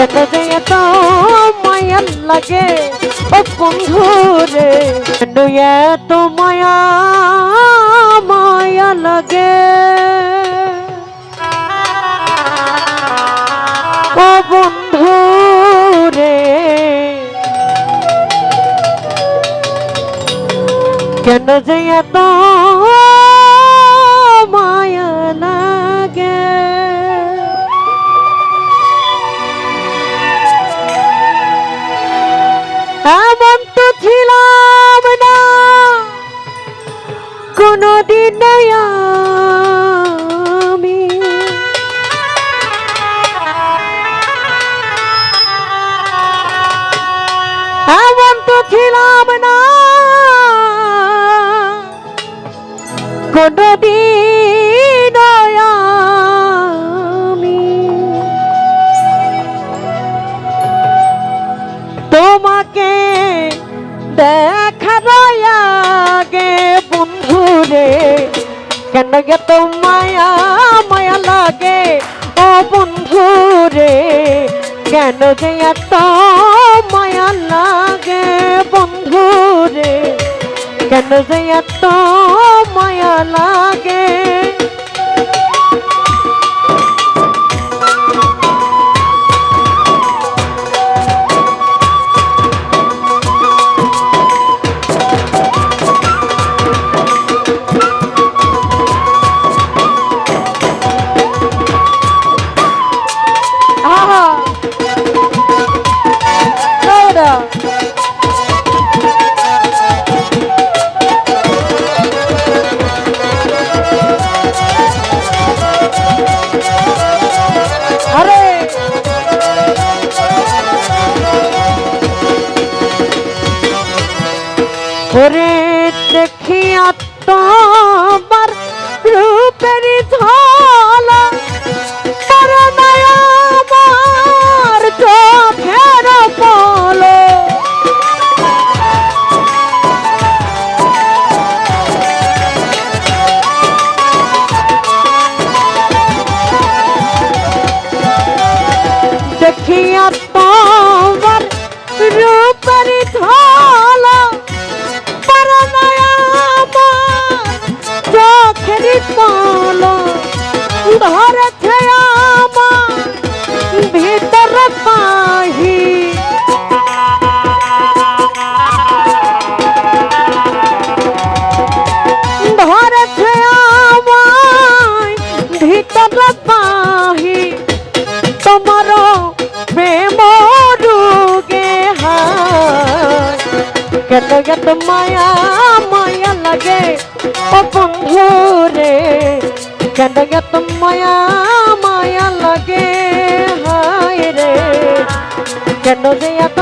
কেন যে এত মায়া লাগে ও বন্ধু রে। মায়া লাগে। কেন যে এত এমন তো ছিলাম না। কোনদিন আমি। এমন তো ছিলাম না। কোনদিন আগে বন্ধু রে। কেন এত মায়া মায়া লাগে? ও বন্ধু রে, কেন যে এত মায়া লাগে বন্ধু রে? কেন যে এত মায়া লাগে রূপের ঝালা করনায় আমার চোখের পলো দেখিয়া কেন মায়া মায়া লাগে। ও বন্ধু রে কেন কেন মায়া মায়া লাগে। হায় রে, কেন যে এত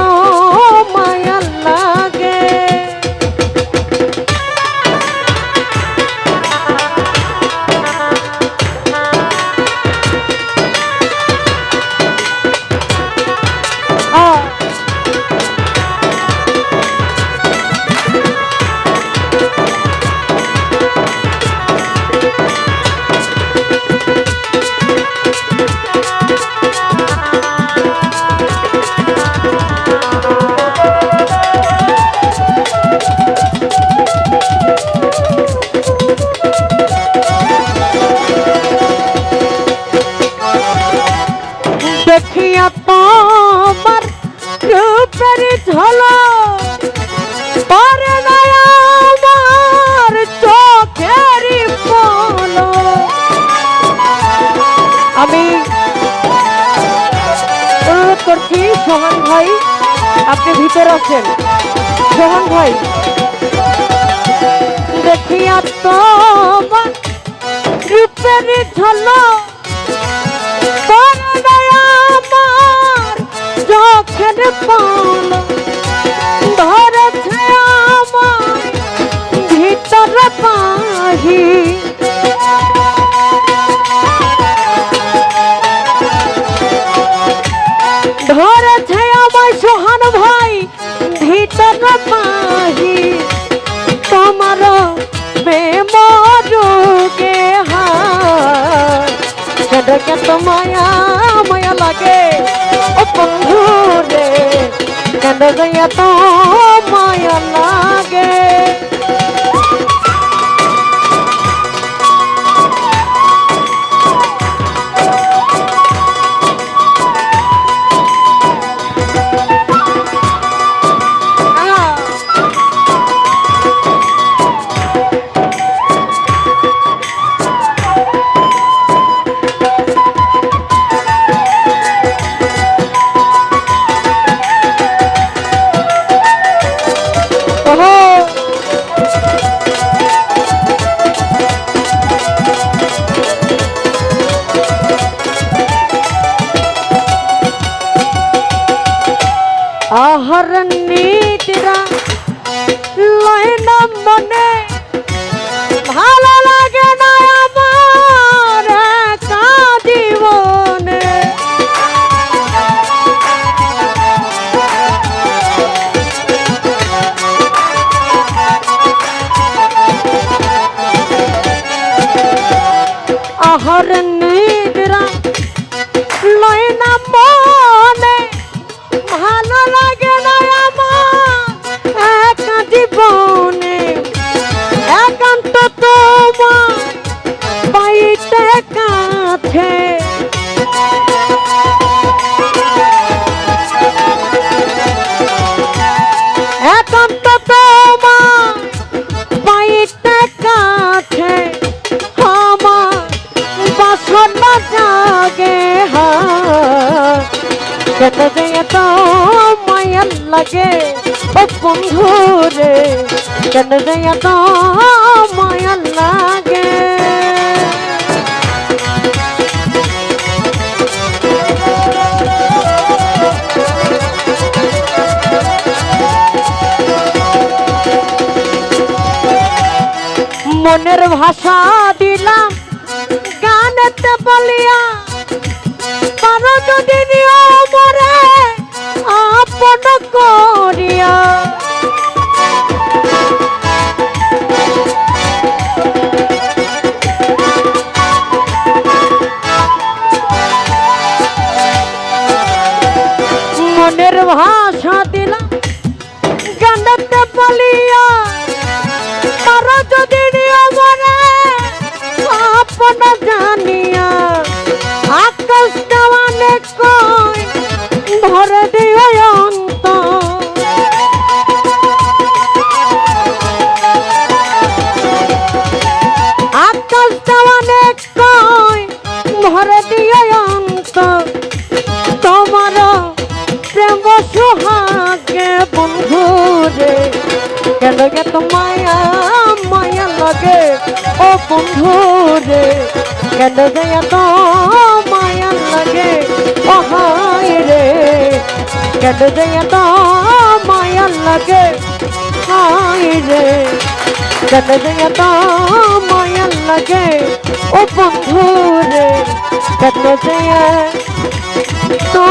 ভিতরে আছেন সোহান ভাই দেখিয়া তো রূপের ঝলক আমার চোখের পাল। এত মায়া মায়া লাগে। ও বন্ধু রে কেন এত মায়া আহার নিদ্রা লয় না মনে। ভালো লাগে না আমার একা জীবনে। আহার নিদ্রা লয় না মনে। লাগে। ও কেন মায়া লাগে? মনের ভাষা বন্ধু রে কেন যে এত মায়া লাগে? ও হায় রে, কেন যে এত মায়া লাগে? হায় রে, কেন যে এত মায়া লাগে? ও বন্ধু রে কেন যে তো